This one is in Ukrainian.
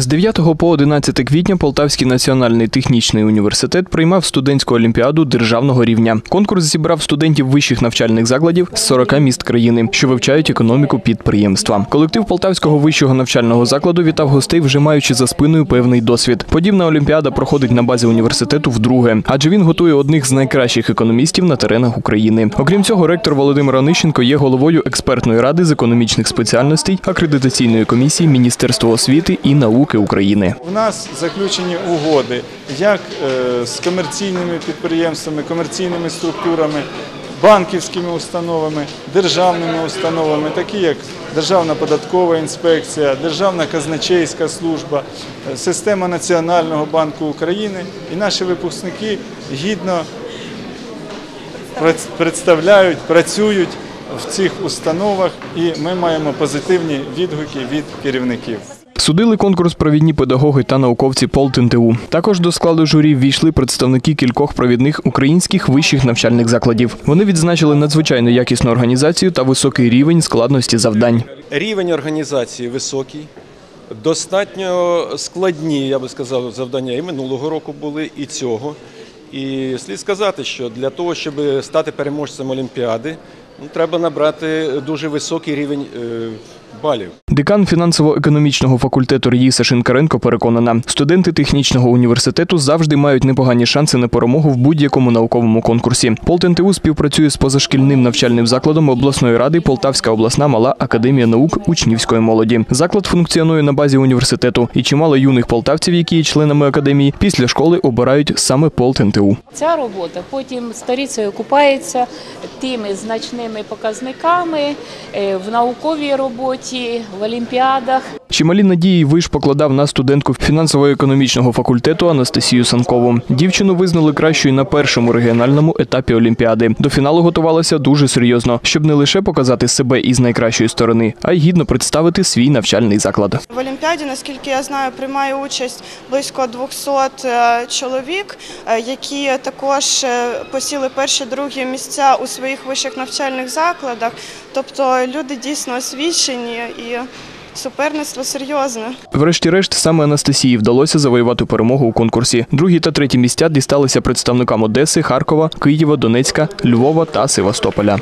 З 9 по 11 квітня Полтавський національний технічний університет приймав студентську олімпіаду державного рівня. Конкурс зібрав студентів вищих навчальних закладів з 40 міст країни, що вивчають економіку підприємства. Колектив Полтавського вищого навчального закладу вітав гостей, вже маючи за спиною певний досвід. Подібна олімпіада проходить на базі університету вдруге, адже він готує одних з найкращих економістів на теренах України. Окрім цього, ректор Володимир Онищенко є головою експертної ради з економічних спеціальностей акредитаційної комісії Міністерства освіти і науки України. У нас заключені угоди як е, з комерційними підприємствами, комерційними структурами, банківськими установами, державними установами, такі як Державна податкова інспекція, Державна казначейська служба, е, система Національного банку України. І наші випускники гідно представляють, працюють в цих установах, і ми маємо позитивні відгуки від керівників. Судили конкурс провідні педагоги та науковці ПолтНТУ. Також до складу журі ввійшли представники кількох провідних українських вищих навчальних закладів. Вони відзначили надзвичайно якісну організацію та високий рівень складності завдань. Рівень організації високий, достатньо складні, я би сказав, завдання і минулого року були, і цього. І слід сказати, що для того, щоб стати переможцем Олімпіади, ну, треба набрати дуже високий рівень е, балів. Декан фінансово-економічного факультету Ріїса Шинкаренко переконана, студенти технічного університету завжди мають непогані шанси на перемогу в будь-якому науковому конкурсі. ПолтНТУ співпрацює з позашкільним навчальним закладом обласної ради Полтавська обласна мала академія наук учнівської молоді. Заклад функціонує на базі університету, і чимало юних полтавців, які є членами академії, після школи обирають саме ПолтНТУ. Ця робота потім сторицею окупається тими значними показниками е, в науковій роботі, в Olimpiadach Чималі надії виш покладав на студентку фінансово-економічного факультету Анастасію Санкову. Дівчину визнали кращою на першому регіональному етапі Олімпіади. До фіналу готувалася дуже серйозно, щоб не лише показати себе із найкращої сторони, а й гідно представити свій навчальний заклад. В Олімпіаді, наскільки я знаю, приймає участь близько 200 е, чоловік, е, які також е, посіли перші другі місця у своїх вищих навчальних закладах. Тобто люди дійсно освічені і суперництво серйозне. Врешті-решт, саме Анастасії вдалося завоювати перемогу у конкурсі. Другі та треті місця дісталися представникам Одеси, Харкова, Києва, Донецька, Львова та Севастополя.